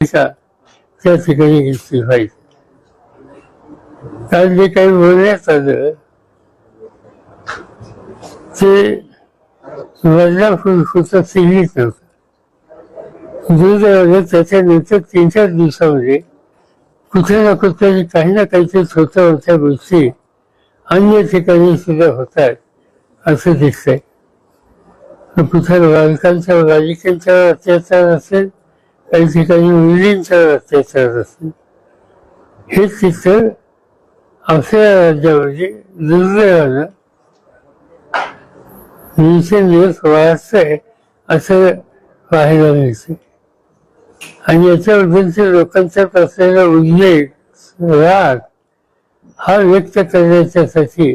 त्या ठिकाणी घेतली पाहिजे. कारण जे काही बोलण्यात आलं ते बदलापूर होतं सिंहित नव्हतं. दूध त्याच्यानंतर तीन चार दिवसामध्ये कुठे ना कुठे काही ना काहीतरी छोट्या मोठ्या गोष्टी अन्य ठिकाणी सुद्धा होतात असं दिसतंय. कुठे बालकांच्या बालिकांच्यावर अत्याचार असेल काही ठिकाणी मुलींच्यावर अत्याचार असते हे चित्र आमच्या राज्यामध्ये दुर्दैवानं दिवसेंदिवस आहे असं पाहायला मिळते आणि याच्याबद्दलच्या लोकांचा असलेला उद्वेग राग हा व्यक्त करण्याच्यासाठी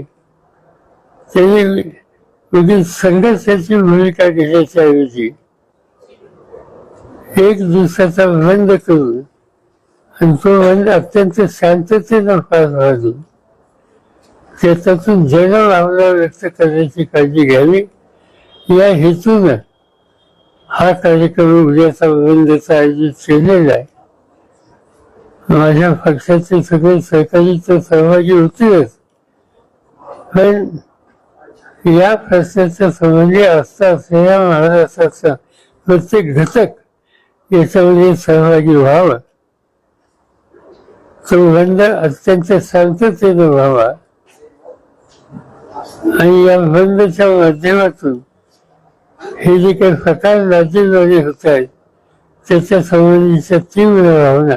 त्यांनी संघर्षाची भूमिका घेण्याच्याऐवजी एक दिवसाचा बंद करून आणि तो बंद अत्यंत शांततेनं पार पाडून त्याच्यातून जनभावना व्यक्त करण्याची काळजी घ्यावी. या हेतूनं हा कार्यक्रम उद्याचा बंदचा आयोजित केलेला आहे. माझ्या पक्षाचे सगळे सहकारी तर सहभागी होतीलच. पण या प्रश्नाच्या संबंधी असता असलेल्या महाराष्ट्राचा प्रत्येक घटक याच्यामध्ये सहभागी व्हावा. तो अत्यंत शांततेनं व्हावा. आणि या बंदच्या माध्यमातून हे जे काही प्रकार राज्यद्वारे होत आहेत त्याच्या संबंधीच्या तीव्र भावना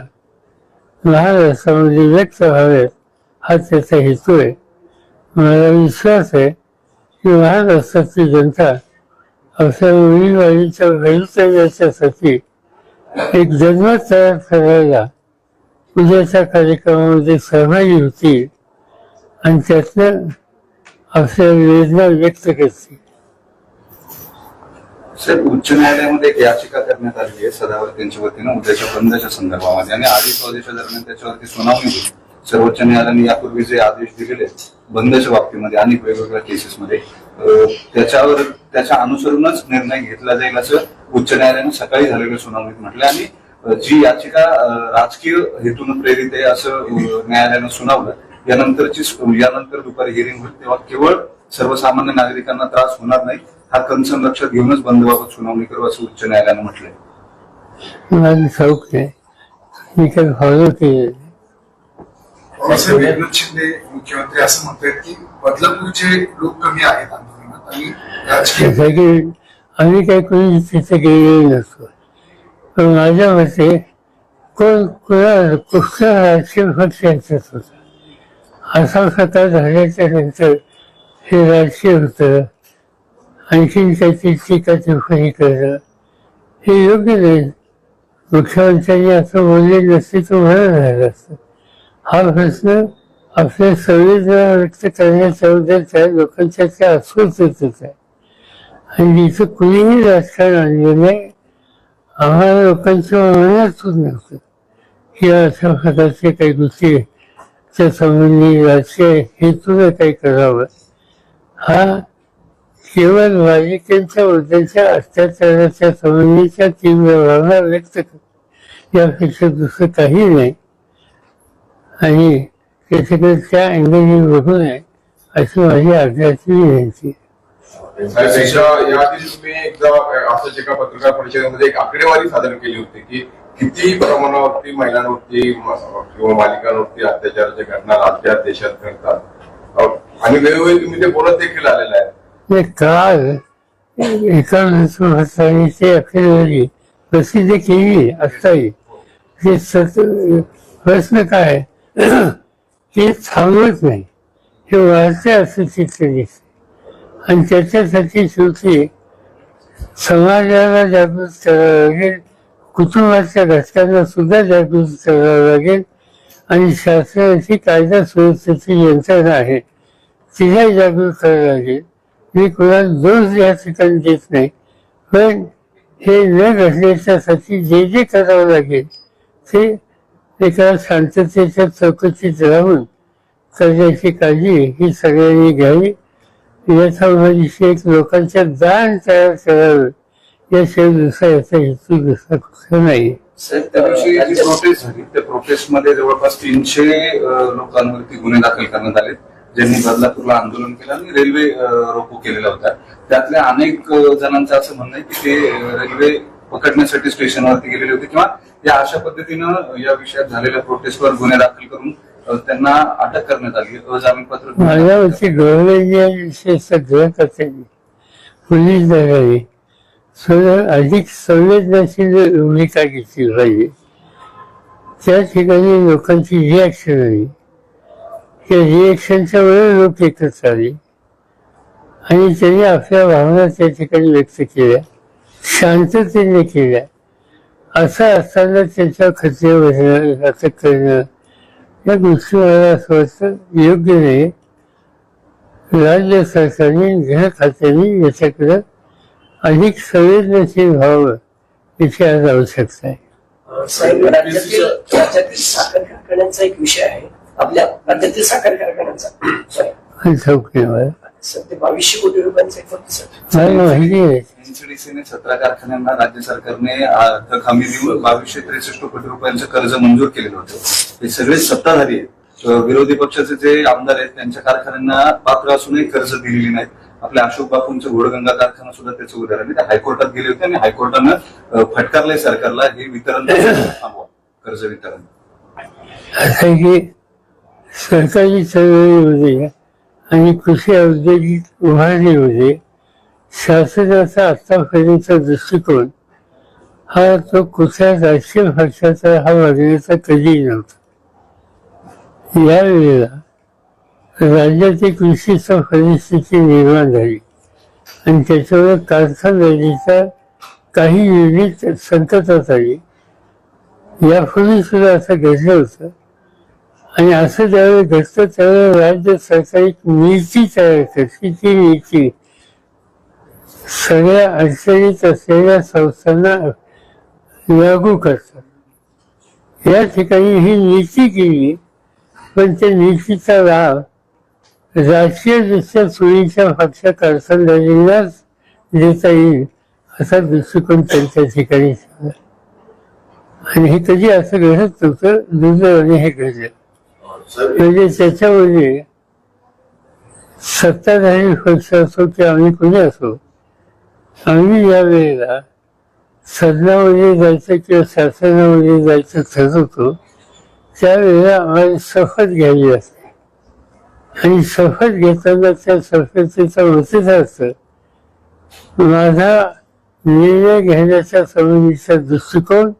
महाराष्ट्रामध्ये व्यक्त व्हाव्यात हा त्याचा हेतू आहे. मला विश्वास आहे की महाराष्ट्राची जनता अशा उमेदवारीच्या भवितव्याच्यासाठी एक जनमत तयार करायला उद्याच्या कार्यक्रमामध्ये म्हणजे सहभागी होतील आणि त्यातनं आपल्या वेदना व्यक्त करतील साहेब उच्च न्यायालयामध्ये एक याचिका करण्यात आली आहे सदावर यांच्या वतीनं उद्याच्या बंदच्या संदर्भामध्ये. आणि आदेश आदेशा दरम्यान त्याच्यावरती सुनावणी होती सर्वोच्च न्यायालयाने यापूर्वी जे आदेश दिलेले बंदच्या बाबतीमध्ये अनेक वेगवेगळ्या केसेसमध्ये त्याच्यावर त्याच्या अनुसरूनच निर्णय घेतला जाईल असं उच्च न्यायालयाने सकाळी झालेल्या सुनावणीत म्हटलं आणि जी याचिका राजकीय हेतून प्रेरित आहे असं न्यायालयानं सुनावलं यानंतरची यानंतर दुपारी हिअरिंग होईल तेव्हा केवळ सर्वसामान्य नागरिकांना त्रास होणार नाही हा कन्सर्न लक्षात घेऊनच बंदबाबत सुनावणी करू असं उच्च न्यायालयानं म्हटलंय. मला ठाऊक आहे. मी काही फॉलो केले एकनाथ शिंदे मुख्यमंत्री असं म्हणतात की बदलापूरचे लोक कमी आहेत आंदोलनात आणि राजकीय आम्ही काही कोणी तिथे गेलेलो नसतो पण माझ्या मते कोण कुणा कुठला राजकीय पक्ष याच्यात होता असा झाल्याच्यानंतर हे राजकीय होतं आणखीन काहीतरी टीका टिप्पणी करणं हे योग्य नाही मुख्यमंत्र्यांनी असं बोलले नसते बरं झालं असतं हा प्रश्न आपल्या संवेदना व्यक्त करण्याच्याबद्दल लोकांच्या त्या अस्वस्थतेत आहे. आणि इथं कुणीही राजकारण आणलं नाही आम्हाला लोकांच्या मनातून नव्हतं की अशा प्रकारचे काही गोष्टी त्या संबंधी राजकीय हेतून काही करावं. हा केवळ बालिकांच्या बद्दलच्या अत्याचाराच्या संबंधीच्या तीव्र भावना व्यक्त कर यापेक्षा दुसरं काही नाही. आणि त्या अँगलने बघू नये अशी माझी आग्रहाची विनंती आहे. याआधी तुम्ही एकदा असंच एका पत्रकार परिषदेमध्ये एक आकडेवारी सादर केली होती की किती प्रमाणावरती महिलांवरती किंवा बालिकांवरती अत्याचाराच्या घटना राज्यात देशात घडतात. आणि वेळोवेळी तुम्ही ते बोलत देखील आलेलं आहे काल एका वर्षाने ते अखेरवरी प्रसिद्ध केली असताही प्रश्न काय ते थांबत नाही. हे वाढते असं चित्र दिसते. आणि त्याच्यासाठी शेवटी समाजाला जागृत करावं लागेल. कुटुंबाच्या घटकांना सुद्धा जागृत करावं लागेल. आणि शासनाची कायदा सुरक्षेची यंत्रणा आहे. तिलाही जागृत करावं लागेल. मी कुणाला दोष या ठिकाणी देत नाही. पण हे न घडण्याच्यासाठी जे जे करावं लागेल ते एका शांततेच्या चौकशीत राहून करण्याची काळजी ही सगळ्यांनी घ्यावी. यथाविषयक लोकांच्या दान तयार करावे. याशिवाय दुसरा याचा हेतू दुसरा कुठला नाही. त्या दिवशी जी प्रोटेस्ट झाली त्या प्रोटेस्टमध्ये जवळपास तीनशे लोकांवरती गुन्हे दाखल करण्यात आले ज्यांनी बदलापूरला आंदोलन केलं आणि रेल्वे रोको केलेला होता त्यातल्या अनेक जणांचं असं म्हणणं आहे की ते रेल्वे पकडण्यासाठी स्टेशनवरती गेलेले होते किंवा या अशा पद्धतीनं या विषयात झालेल्या प्रोटेस्टवर गुन्हे दाखल करून त्यांना अटक करण्यात आली. अजामीनपात्र माझ्या वरती गव्हर्नमेंट सगळं कसं पोलीस दलाने थोडं अधिक संवेदनशील भूमिका घेतली पाहिजे. त्या ठिकाणी लोकांची रिॲक्शन आली. त्या रिॲक्शनच्या वेळी लोक एकत्र आले. आणि त्यांनी आपल्या भावना त्या ठिकाणी व्यक्त केल्या. शांततेने केल्या. असं असताना त्याच्या बसणं अटक करणं या गोष्टी मला असं वाटतं योग्य नाही. राज्य सरकारने गृह खात्याने याच्याकडे अधिक संवेदनशील व्हावं याची आज आवश्यकता आहे. साहेब राज्यातील राज्यातील साखर कारखान्यांचा एक विषय आहे. आपल्या राज्यातील साखर कारखान्यांचा सॉरी ते बावीसशे कोटी रुपयांचा फक्त एनसीडीसीने सतरा कारखान्यांना राज्य सरकारने आ, हमी देऊन बावीसशे त्रेसष्ट कोटी रुपयांचं कर्ज मंजूर केलेलं होतं. हे सगळे सत्ताधारी आहेत. विरोधी पक्षाचे जे आमदार आहेत त्यांच्या कारखान्यांना पात्र असूनही कर्ज दिलेली नाहीत. आपल्या अशोक बापूंचं घोडगंगा कारखाना सुद्धा त्याचं उदाहरण आहे. ते हायकोर्टात गेले होते आणि हायकोर्टानं फटकारलंय सरकारला हे वितरण थांबवा कर्ज वितरण. असं आहे की सरकारी चळवळीमध्ये आणि कृषी औद्योगिक उभारणीमध्ये शासनाचा आतापर्यंतचा दृष्टिकोन हा तो कुठल्या राजकीय भाषाचा हा वागण्याचा कधीही नव्हता. यावेळेला राज्यातील कृषीचा परिस्थिती निर्माण झाली आणि त्याच्यावर कारखानदारीचा काही युनिट संकटात आली. यापूर्वी सुद्धा असं घडलं होतं. आणि असं ज्यावेळी घडतं त्यावेळेला राज्य सरकार एक नीती तयार करते ती नीती. सगळ्या अडचणीत असलेल्या संस्थांना लागू करतात. या ठिकाणी ही नीती केली पण त्या नीतीचा लाभ राजकीयदृष्ट्या चुकीच्या पक्ष कारखानदारींनाच देता येईल असा दृष्टिकोन त्यांच्या ठिकाणी आणि हे कधी असं घडत नव्हतं दुर्दैवाने हे घडलं. म्हणजे त्याच्यामध्ये सत्ताधारी पक्ष असो की आम्ही कुणी असो आम्ही या वेळेला सदनामध्ये जायचं किंवा शासनामध्ये जायचं ठरवतो त्यावेळेला आम्हाला शपथ घ्यावी असते. आणि शपथ घेताना त्या शपथेचा उद्देश असतं माझा निर्णय घेण्याच्या संबंधीचा दृष्टिकोन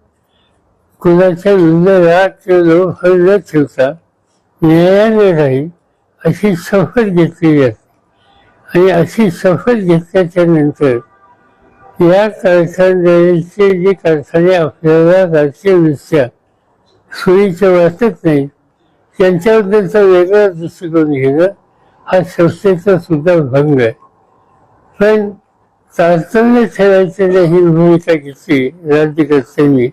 कुणाच्या विरुद्ध राग किंवा लोभ न ठेवता न्यायाने राहील अशी शपथ घेतली असते आणि अशी शपथ घेतल्याच्या नंतर या कारखानदारीचे जे कारखाने आपल्याला राजकीयदृष्ट्या सोयीचे वाटत नाही त्यांच्याबद्दलचा वेगळा दृष्टिकोन घेणं हा संस्थेचा सुद्धा भंग आहे. पण तारतम्य ठेवायचं नाही ही भूमिका घेतली राज्यकर्त्यांनी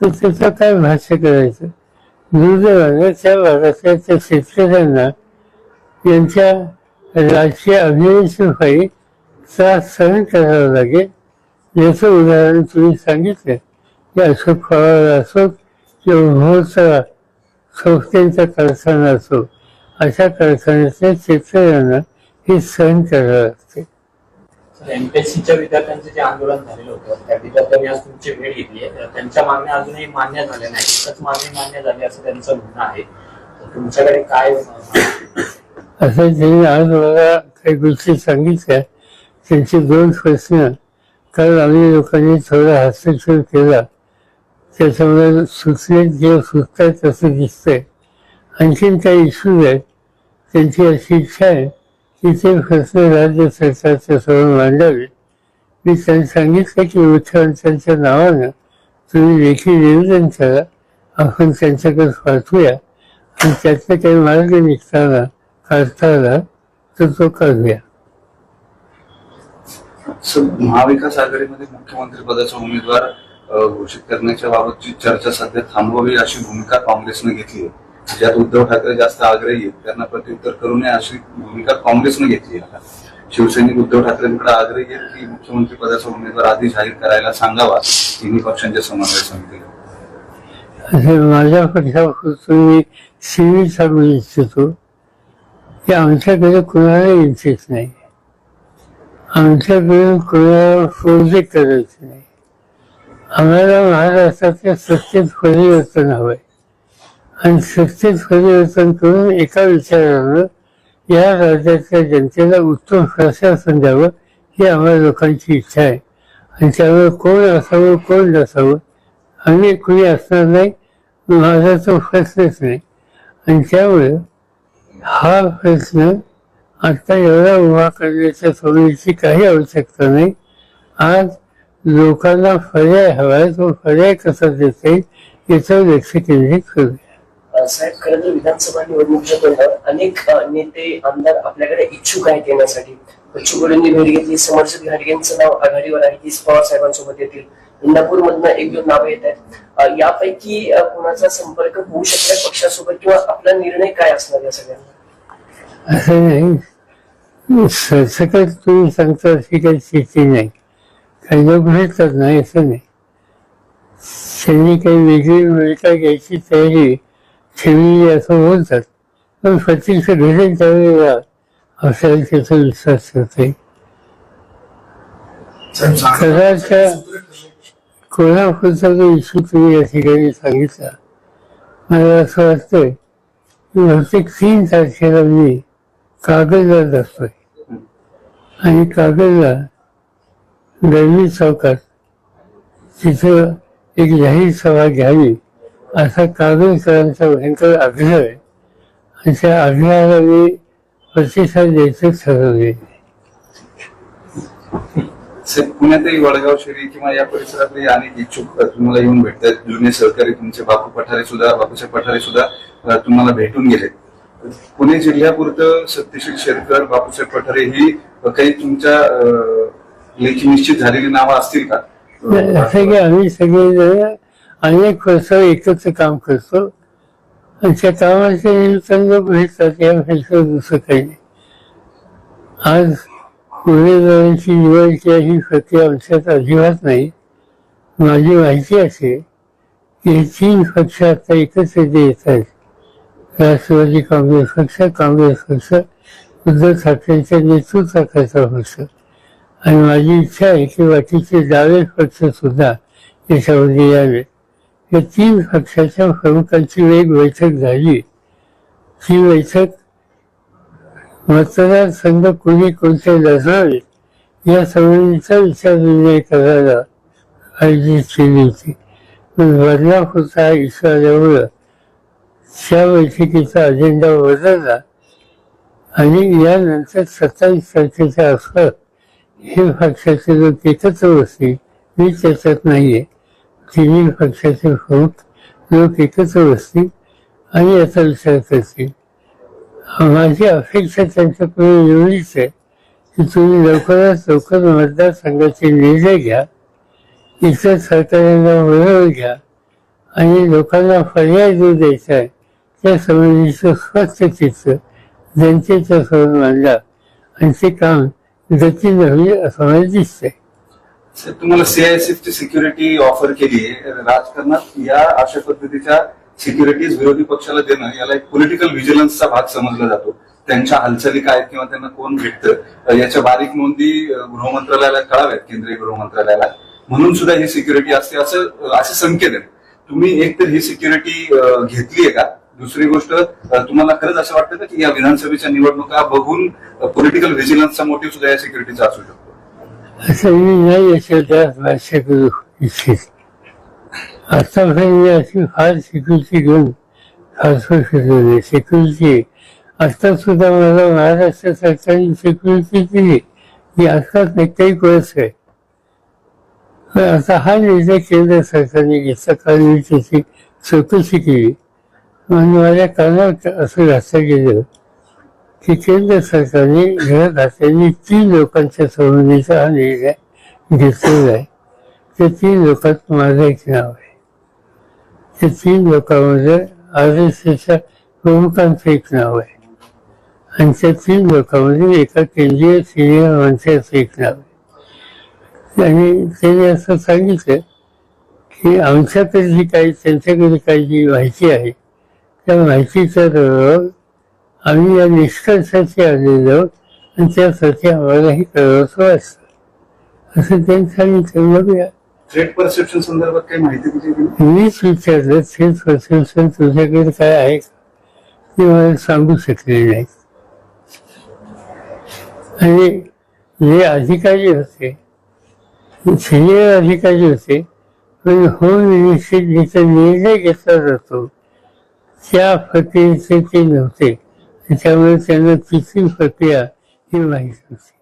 तर त्याचं काय भाष्य करायचं? विविध त्या भागातल्या शेतकऱ्यांना यांच्या राजकीय अभिनयशिवाय त्रास सहन करावा लागेल. याचं उदाहरण तुम्ही सांगितलं. की अशोक पवार असो किंवा मोहोत्सवा संस्थेचा कारखाना असो अशा कारखान्यातल्या शेतकऱ्यांना हे सहन करावं लागते एमपीएससीच्या विद्यार्थ्यांचं जे आंदोलन झालेलं होतं त्या विद्यार्थ्यांनी आज तुमची भेट घेतली आहे. त्यांच्या मागण्या अजूनही मान्य झाल्या नाही एकच मागणी मान्य झाली असं त्यांचं म्हणणं आहे. तुमच्याकडे काय असं त्यांनी आज मला काही गोष्टी सांगितल्या त्यांचे दोन प्रश्न. काल आम्ही लोकांनी थोडा हस्तक्षेप केला. त्याच्यामुळे सुचले जे सुचतात असं दिसतंय. आणखीन काही इश्यूज आहेत. त्यांची अशी इच्छा आहे तिथे खर्च राज्य सरकारच्या समोर मांडावे. मी त्यांनी सांगितलं की विठ्ठलांच्या नावानं तुम्ही लेखी निवेदन करा. आपण त्यांच्याकडे पाठवूया. आणि त्यातले काही मार्ग निघताना काढताना तर तो काढूया. महाविकास आघाडीमध्ये मुख्यमंत्री पदाचा उमेदवार घोषित करण्याच्या बाबतची चर्चा सध्या थांबवावी अशी भूमिका काँग्रेसने घेतली आहे. ज्यात उद्धव ठाकरे जास्त आग्रही आहेत त्यांना प्रत्युत्तर करू नये अशी भूमिका काँग्रेसने घेतली आता शिवसैनिक उद्धव ठाकरेंकडे आग्रही आहेत की मुख्यमंत्री पदाचा उमेदवार आधी जाहीर करायला सांगावा तिन्ही पक्षांच्या समन्वय समितीला. माझ्या पक्षापासून मी सिव्हिल सांगू इच्छितो की आमच्याकडे कुणाला इंटरेस्ट नाही. आमच्याकडे कुणाला प्रोजेक्ट करायचं नाही. आम्हाला महाराष्ट्राच्या सत्तेत परिवर्तन हवंय आणि सत्तेत परिवर्तन करून एका विचारानं या राज्याच्या जनतेला उत्तम प्रशासन द्यावं ही आम्हाला लोकांची इच्छा आहे. आणि त्यामुळे कोण असावं कोण नसावं आम्ही कुणी असणार नाही माझा तो प्रश्नच नाही. आणि त्यामुळे हा प्रश्न आता एवढा उभा करण्याच्या सोयीची काही आवश्यकता नाही. आज लोकांना पर्याय हवा आहे तो पर्याय कसा देता येईल याच्यावर लक्ष केंद्रित करूया. साहेब खरं तर विधानसभा निवडणुकीच्या तोंडावर अनेक नेते आमदार आपल्याकडे इच्छुक आहेत येण्यासाठी. बच्चू कडूंनी भेट घेतली समर्थ घाटगेंचं नाव आघाडीवर आहे तीस पवार साहेबांसोबत येतील. इंदापूर मधनं एक दोन नावं येत आहेत. यापैकी कोणाचा संपर्क होऊ शकलाय पक्षासोबत किंवा आपला निर्णय काय असणार या सगळ्यांना असं तुम्ही सांगता अशी काही स्थिती नाही. काही लोक भेटतात नाही असं नाही. त्यांनी काही वेगळी भूमिका घ्यायची तयारी ठेवली असं बोलतात. पण प्रत्यक्ष भेटेल त्यावेळेला आपल्याला त्याचा विश्वास करते साहेब सगळ्याच्या कोल्हापूरचा जो इश्यू तुम्ही या ठिकाणी सांगितला मला असं वाटतंय की बहुतेक तीन तारखेला मी कागदला जातोय आणि कागदला गरवी चौकात तिथं एक जाहीर सभा घ्यावी असा कागदकरांचा भयंकर आग्रह आहे. आणि त्या आग्रहाला मी प्रतिसाद द्यायचं ठरवले पुण्यातही वडगाव शहरी किंवा या परिसरातले अनेक इच्छुक तुम्हाला येऊन भेटतात. जुने सहकारी तुमचे बापू पठारे सुद्धा बापूसाहेब पठारे सुद्धा तुम्हाला भेटून गेले पुणे जिल्ह्यापुरतं सत्यशील शेरकर बापूसाहेब पठारे ही काही तुमच्या लेखी निश्चित झालेली नावं असतील का? असं की आम्ही सगळेजण अनेक वर्ष एकत्र काम करतो. आणि त्या कामाच्या निमित्तानं भेटतात यापेक्षा दुसरं काही नाही. आज उमेदवारांची निवड ही प्रक्रिया आमच्यात अजिबात नाही. माझी माहिती असे की हे तीन पक्ष आता एकत्र येत आहेत. राष्ट्रवादी काँग्रेस पक्ष काँग्रेस पक्ष उद्धव ठाकरेंच्या नेतृत्वाकरता पक्ष. आणि माझी इच्छा आहे की बाकीचे डावे पक्ष सुद्धा याच्यामध्ये यावे या तीन पक्षाच्या प्रमुखांची एक बैठक झाली. ही बैठक मतदारसंघ कोणी कोणते लढवावे या संबंधीचा विचार निर्णय करायला आयोजित केली होती. पण बदलापूरचा इश्यू त्या बैठकीचा अजेंडा बदलला आणि यानंतर सत्तावीस तारखेच्या आसपास हे पक्षाचे लोक एकत्र बसतील मी त्याच्यात नाहीये. तिन्ही पक्षाचे प्रमुख लोक एकत्र बसतील आणि याचा विचार करतील. माझी अपेक्षा त्यांच्याकडे एवढीच आहे की तुम्ही लवकरात लवकर मतदारसंघाचे निर्णय घ्या इतर सरकारांना वळवून घ्या आणि लोकांना पर्याय जो द्यायचा आहे. त्या संबंधीचं स्वच्छ चित्र जनतेच्या समोर मांडला आणि ते काम गतीनं होईल असं मला दिसतंय. तुम्हाला सीआयएसएफची सिक्युरिटी ऑफर केली आहे. राजकारणात या अशा पद्धतीच्या सिक्युरिटीज विरोधी पक्षाला देणं याला एक पॉलिटिकल व्हिजिलन्सचा भाग समजला जातो. त्यांच्या हालचाली काय किंवा त्यांना कोण भेटतं याच्या बारीक नोंदी गृहमंत्रालयाला कळाव्यात केंद्रीय गृहमंत्रालयाला. म्हणून सुद्धा ही सिक्युरिटी असते असं असे संकेत आहेत. तुम्ही एक तर ही सिक्युरिटी घेतली आहे का? दुसरी गोष्ट तुम्हाला खरंच असं वाटतं का की या विधानसभेच्या निवडणुका बघून पॉलिटिकल व्हिजिलन्सचा मोटिव्ह सुद्धा या सिक्युरिटीचा असू शकतो? असं मी नाही याच्यात भाष्य करू इच्छित. आतापर्यंत अशी फार सिक्युरिटी घेऊन फारसं फिरलो नाही सिक्युरिटी आता सुद्धा मला महाराष्ट्र सरकारने सिक्युरिटी दिली. ही आत्ताच नाही काही कळत आहे पण आता हा निर्णय केंद्र सरकारने घेतला. कारण मी त्याची चौकशी केली. म्हणजे माझ्या कानावर असं घातलं गेलं. की केंद्र सरकारने घरात असलेली तीन लोकांच्या संबंधीचा हा निर्णय घेतलेला आहे. त्या तीन लोकांत माझं एक नाव आहे. त्या तीन लोकांमध्ये आर एस एसच्या प्रमुखांचं एक नाव आहे. आणि त्या तीन लोकांमध्ये एका केंद्रीय सिनियर मंत्र्याचं एक नाव आहे. आणि त्याने असं सांगितलं की आमच्याकडे जी काही त्यांच्याकडे काही जी माहिती आहे त्या माहितीचा आम्ही या निष्कर्षाचे आलेलो आहोत आणि त्यासाठी आम्हालाही कळवतो असतं असं त्यांनी सांगितलं बघूया थ्रेट परसेप्शन संदर्भात काही माहिती दिली? गेली मीच विचारलं ते प्रशिक्षण तुझ्याकडे काय आहे? ते मला सांगू शकले नाही. आणि जे अधिकारी होते सिनियर अधिकारी होते पण होम मिनिस्ट्रीत जिथे निर्णय घेतला जातो त्या प्रक्रियेचे ते नव्हते. त्याच्यामुळे त्यांना तिसरी प्रक्रिया ही माहीत नव्हती